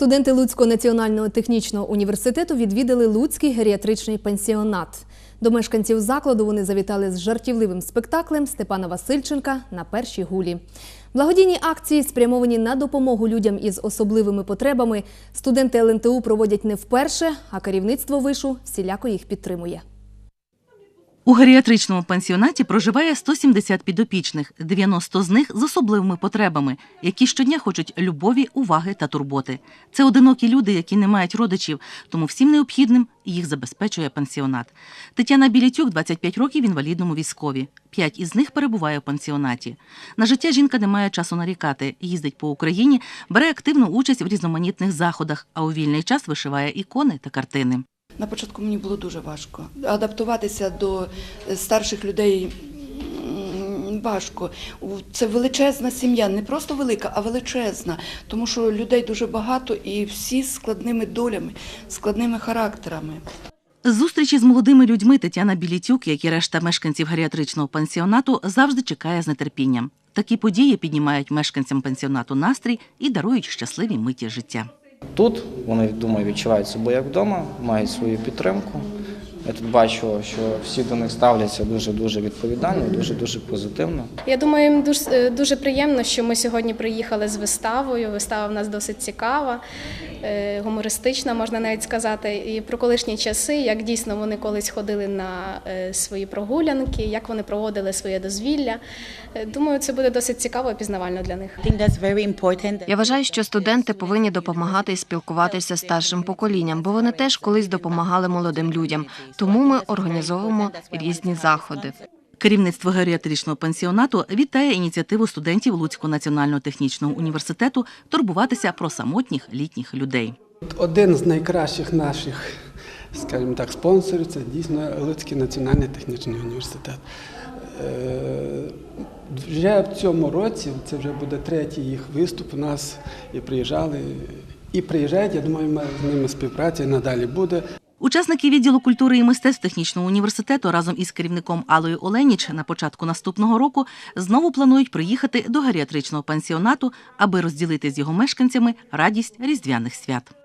Студенти Луцького національного технічного університету відвідали Луцький геріатричний пансіонат. До мешканців закладу вони завітали з жартівливим спектаклем Степана Васильченка на першій гулі. Благодійні акції, спрямовані на допомогу людям із особливими потребами, студенти ЛНТУ проводять не вперше, а керівництво вишу всіляко їх підтримує. У геріатричному пансіонаті проживає 170 підопічних, 90 з них з особливими потребами, які щодня хочуть любові, уваги та турботи. Це одинокі люди, які не мають родичів, тому всім необхідним їх забезпечує пансіонат. Тетяна Білітюк, 25 років, інвалідному військові. П'ять із них перебуває в пансіонаті. На життя жінка не має часу нарікати. Їздить по Україні, бере активну участь в різноманітних заходах, а у вільний час вишиває ікони та картини. На початку мені було дуже важко. Адаптуватися до старших людей важко. Це величезна сім'я, не просто велика, а величезна, тому що людей дуже багато і всі з складними долями, складними характерами. Зустрічі з молодими людьми Тетяна Білітюк, як і решта мешканців геріатричного пансіонату, завжди чекає з нетерпінням. Такі події піднімають мешканцям пансіонату настрій і дарують щасливі миті життя. Тут вони думаю, відчувають себе як вдома, мають свою підтримку. Я тут бачу, що всі до них ставляться дуже дуже відповідально, дуже дуже позитивно. Я думаю, їм дуже, е, дуже приємно, що ми сьогодні приїхали з виставою. Вистава в нас досить цікава, е, гумористична, можна навіть сказати. І про колишні часи, як дійсно вони колись ходили на е, свої прогулянки, як вони проводили своє дозвілля. Думаю, це буде досить цікаво і пізнавально для них. Я вважаю, що студенти повинні допомагати і спілкуватися з старшим поколінням, бо вони теж колись допомагали молодим людям. Тому ми організовуємо різні заходи. Керівництво геріатричного пансіонату вітає ініціативу студентів Луцького національного технічного університету турбуватися про самотніх літніх людей. Один з найкращих наших, скажімо так, спонсорів це дійсно Луцький національний технічний університет. Е, Вже в цьому році, це вже буде третій їх виступ у нас і приїжджали. І приїжджають, я думаю, ми з ними співпраця і надалі буде. Учасники відділу культури і мистецтв технічного університету разом із керівником Алою Оленіч на початку наступного року знову планують приїхати до геріатричного пансіонату, аби розділити з його мешканцями радість різдвяних свят.